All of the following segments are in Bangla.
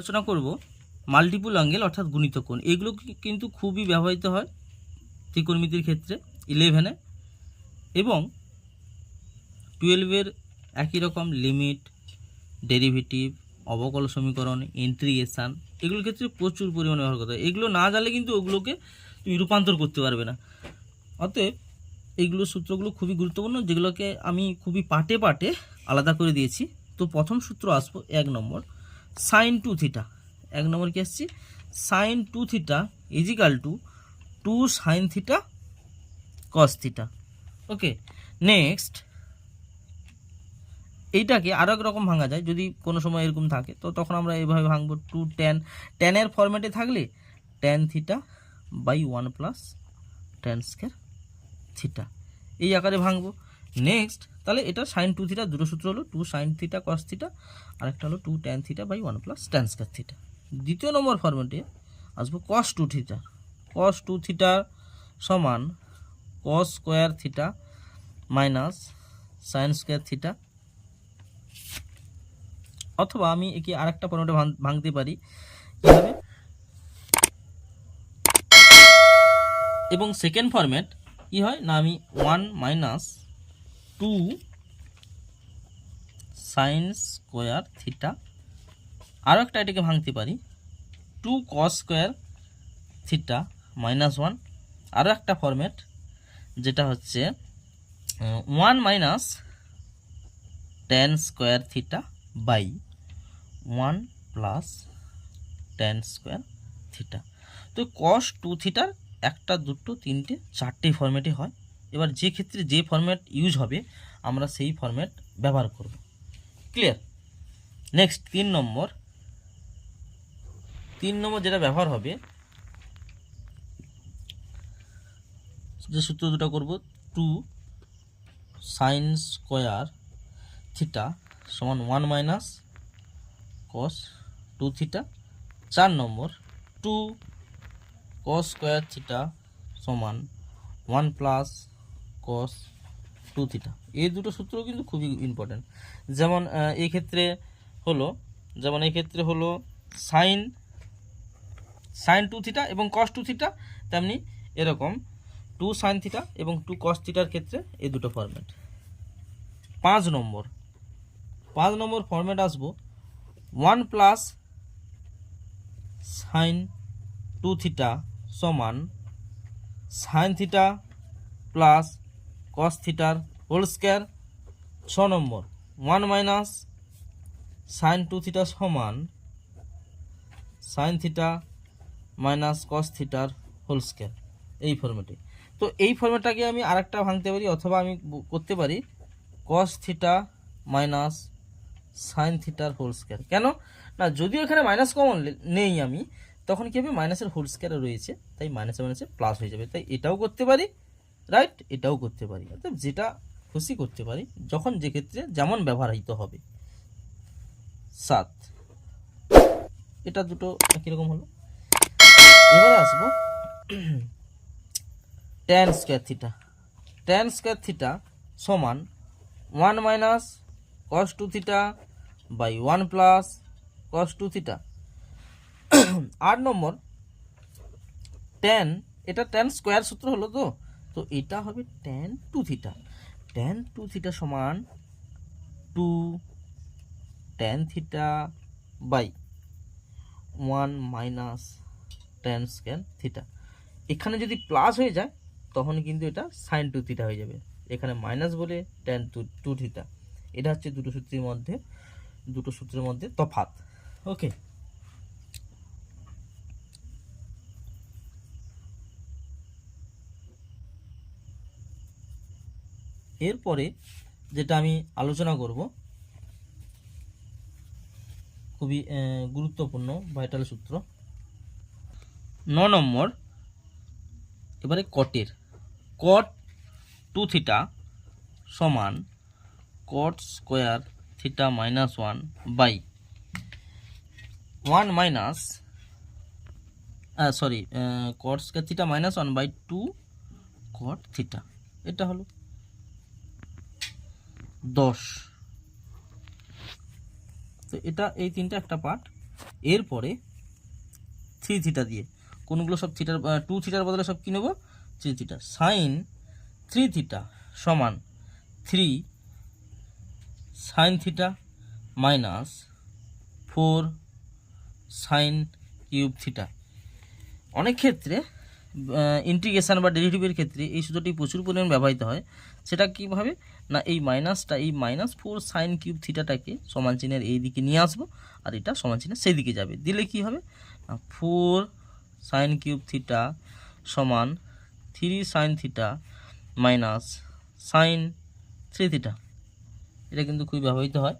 আলোচনা করব মাল্টিপুল অ্যাঙ্গেল অর্থাৎ গুণিত কোণ এগুলো কিন্তু খুবই ব্যবহৃত হয় ত্রিকোণমিতির ক্ষেত্রে ইলেভেনে এবং টুয়েলভের একই রকম লিমিট ডেরিভেটিভ অবকল সমীকরণ ইন্ট্রিগেশান এগুলোর ক্ষেত্রে প্রচুর পরিমাণে ব্যবহার করতে হয়। এগুলো না জানলে কিন্তু ওগুলোকে তুমি রূপান্তর করতে পারবে না। অতএব এইগুলো সূত্রগুলো খুবই গুরুত্বপূর্ণ, যেগুলোকে আমি খুবই পাটে পাটে আলাদা করে দিয়েছি। তো প্রথম সূত্র আসব এক নম্বর। সাইন টু থিটা এক নম্বর কি আসছি? Sine two theta is equal two two sine theta cos theta okay next এইটাকে আরও এক রকম ভাঙা যায়। যদি কোনো সময় এরকম থাকে, তো তখন আমরা এইভাবে ভাঙবো টু টেন টেনের ফরম্যাটে থাকলে tan theta by one plus tan square theta এই আকারে ভাঙবো। নেক্সট তাহলে এটা সাইন টু থিটা দুটো সূত্র হলো two sine theta cos theta আর একটা হলো two tan theta by one plus tan square theta দ্বিতীয় নম্বর ফরম্যাটে আসব cos two theta cos two theta সমান cos square theta minus sine square theta অথবা আমি একে আরেকটা ফর্মেটে ভাঙতে পারি। কীভাবে? এবং সেকেন্ড ফরম্যাট কি হয়? না, আমি one minus two sine square theta আরও একটা এটাকে ভাঙতে পারি। Two cos square theta minus one আরও একটা ফরম্যাট যেটা হচ্ছে one minus tan square theta by one plus tan square theta তো কস টু থিটার একটা, দুটো, তিনটে, চারটে ফরম্যাটে হয়। এবার যে ক্ষেত্রে যে ফরম্যাট ইউজ হবে, আমরা সেই ফরম্যাট ব্যবহার করব। ক্লিয়ার নেক্সট তিন নম্বর। তিন নম্বর যেটা ব্যবহার হবে, যে সূত্র দুটো করব টু সাইন স্কোয়ার থিটা সমান one minus cos two theta চার number two cos square theta সমান one plus cos two theta এই দুটো সূত্র কিন্তু খুবই ইম্পর্ট্যান্ট যেমন এই ক্ষেত্রে হলো, যেমন এই ক্ষেত্রে হলো সাইন সাইন টু থিটা এবং কস টু থিটা তেমনি এরকম টু সাইন থিটা এবং টু কস থিটার ক্ষেত্রে এই দুটো ফরম্যাট পাঁচ নম্বর। পাঁচ নম্বর ফরম্যাট আসব one plus sine two theta সমান সাইন থিটা প্লাস কস থিটার হোল স্কোয়ার ছ number one minus sine two theta সমান সাইন থিটা মাইনাস কস থিটার হোল স্কোয়ার এই ফর্মেটে তো এই ফর্মেটটাকে আমি আরেকটা ভাঙতে পারি অথবা আমি করতে পারি কস থিটা মাইনাস সাইন থিটার হোল স্কোয়ার কেন? না, যদিও এখানে মাইনাস কমন নেই আমি, তখন কি হবে? মাইনাসের হোল স্কোয়ার রয়েছে, তাই মাইনাসে মাইনাসে প্লাস হয়ে যাবে। তাই এটাও করতে পারি রাইট এটাও করতে পারি। অর্থাৎ যেটা খুশি করতে পারি, যখন যে ক্ষেত্রে যেমন ব্যবহৃত হবে। সাত। এটা দুটো একই রকম হলো। এবারে আসব tan square theta tan square theta সমান one minus cos two theta by one plus cos two theta আট নম্বর। টেন এটা টেন স্কোয়ার সূত্র হলো তো? তো এটা হবে tan two theta tan two theta সমান two tan theta by one minus tan square theta এখানে যদি প্লাস হয়ে যায়, তখন কিন্তু এটা সাইন টু থিটা হয়ে যাবে। এখানে মাইনাস বলে টেন টু টু থিটা এটা হচ্ছে দুটো সূত্রের মধ্যে, দুটো সূত্রের মধ্যে তফাৎ। ওকে এরপরে যেটা আমি আলোচনা করব, খুবই গুরুত্বপূর্ণ ভাইটাল সূত্র। ন নম্বর, এবারে কটের কট টু থিটা সমান cot square theta minus one by one minus sorry cot square theta minus one by two cot theta এটা হলো দশ। তো এটা, এই তিনটা একটা পার্ট এরপরে থ্রি থিটা দিয়ে, কোনগুলো সব থিটার টু থিটার বদলে সব কী নেব? Three theta sine three theta সমান three sine theta minus four sine cube theta অনেক ক্ষেত্রে ইন্টিগ্রেশন বা ডেরিভেটিভের ক্ষেত্রে এই সূত্রটি প্রচুর পরিমাণ ব্যবহৃত হয়। সেটা কীভাবে? না, এই মাইনাসটা, এই মাইনাস ফোর সাইন কিউব থিটাটাকে সমান চিহ্নের এই দিকে নিয়ে আসব, আর এটা সমান চিহ্নের সেই দিকে যাবে। দিলে কি হবে? না ফোর সাইন কিউব থিটা সমান three sine theta minus sine three theta এটা কিন্তু খুবই ব্যবহৃত হয়।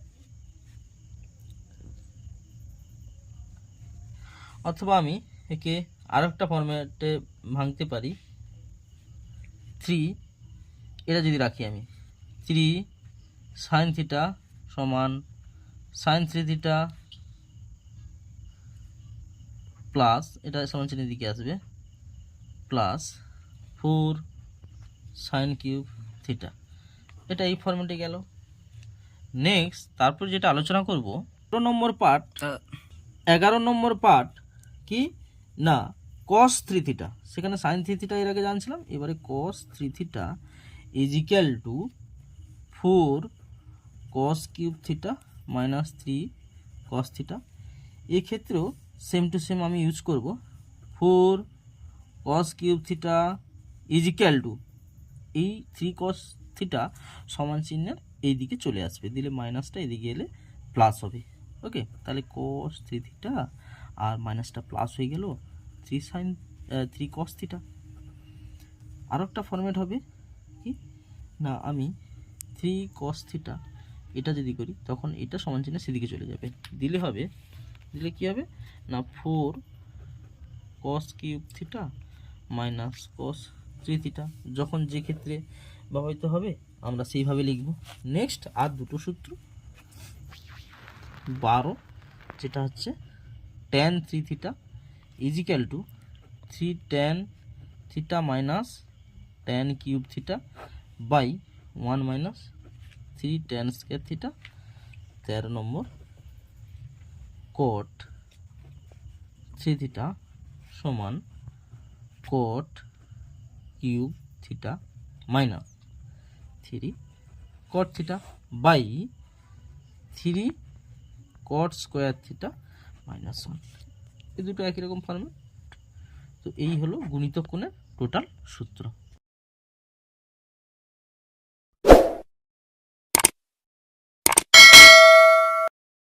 অথবা আমি একে আর একটা ফর্ম্যাটে ভাঙতে পারি। থ্রি এটা যদি রাখি আমি। থ্রি সাইন থিটা সমান সাইন থ্রি থিটা প্লাস, এটা সমান চিহ্নের দিকে আসবে, plus four sine cube theta. এটা এই ফর্মেটে গেল। নেক্সট, তারপর যেটা আলোচনা করব এগারো নম্বর পার্ট এগারো নম্বর পার্ট কি? না কস থ্রি থিটা। সেখানে সাইন থ্রি থিটা এর আগে জানছিলাম, এবারে cos three theta is equal to four cos cube theta minus three cos theta. এক্ষেত্রেও সেম টু সেম আমি ইউজ করব। Four cos cube theta is equal to এই থ্রি কস থিটা সমান চিহ্নের এই দিকে চলে আসবে। দিলে মাইনাসটা এদিকে এলে প্লাস হবে। ওকে তাহলে কস থ্রি থিটা আর মাইনাসটা প্লাস হয়ে গেল three sine three cos theta. আরও একটা ফর্মেট হবে কি? না, আমি থ্রি কস থিটা এটা যদি করি, তখন এটা সমান চিহ্ন সেদিকে চলে যাবে। দিলে হবে, দিলে কি হবে? না, four cos cube theta minus cos three theta. যখন যে ক্ষেত্রে ব্যবহৃত হবে, আমরা সেইভাবে লিখব। নেক্সট, আর দুটো সূত্র, বারো, যেটা হচ্ছে tan three theta is equal to three tan theta minus tan cube theta by one minus three tan square theta, তেরো নম্বর কোট। থ্রি থিটা সমান cot cube theta minus three cot theta by three cot square theta minus one. এই দুটো একই রকম ফর্মে তো এই হলো গুণিতক কোণের টোটাল সূত্র।